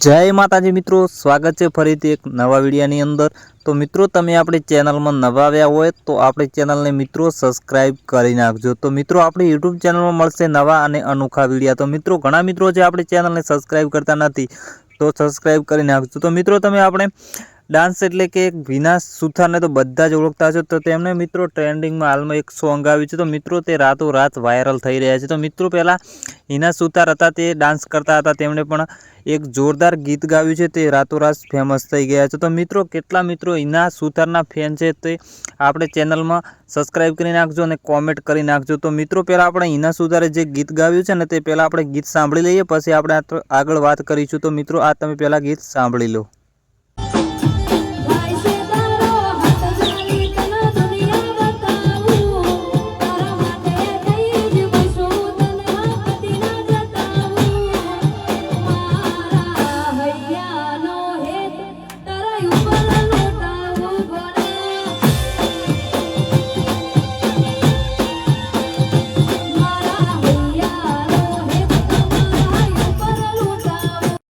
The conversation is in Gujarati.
જય માતાજી મિત્રો, સ્વાગત છે ફરીથી એક નવા વિડીયાની અંદર. તો મિત્રો, તમે આપણી ચેનલમાં નવા આવ્યા હોય તો આપણી ચેનલને મિત્રો સબસ્ક્રાઇબ કરી નાખજો. તો મિત્રો, આપણી યુટ્યુબ ચેનલમાં મળશે નવા અને અનોખા વિડીયા. તો મિત્રો, ઘણા મિત્રો છે આપણી ચેનલને સબસ્ક્રાઈબ કરતા નથી, તો સબસ્ક્રાઈબ કરી નાખજો. તો મિત્રો, તમે આપણે ડાન્સ એટલે કે એક વિનાશ સુથારને તો બધા જ ઓળખતા છો તો તેમણે મિત્રો ટ્રેન્ડિંગમાં હાલમાં એક સોંગ આવ્યું છે. તો મિત્રો તે રાતોરાત વાયરલ થઈ રહ્યા છે. તો મિત્રો પહેલાં હિના સુથાર હતા તે ડાન્સ કરતા હતા. તેમણે પણ એક જોરદાર ગીત ગાવ્યું છે. તે રાતોરાત ફેમસ થઈ ગયા છે. તો મિત્રો કેટલા મિત્રો હિના સુથારના ફેન છે તે આપણે ચેનલમાં સબસ્ક્રાઈબ કરી નાખજો અને કોમેન્ટ કરી નાખજો. તો મિત્રો પહેલાં આપણે હિના સુથારે જે ગીત ગાવ્યું છે ને તે પહેલાં આપણે ગીત સાંભળી લઈએ. પછી આપણે આગળ વાત કરીશું. તો મિત્રો આ તમે પહેલાં ગીત સાંભળી લો. Double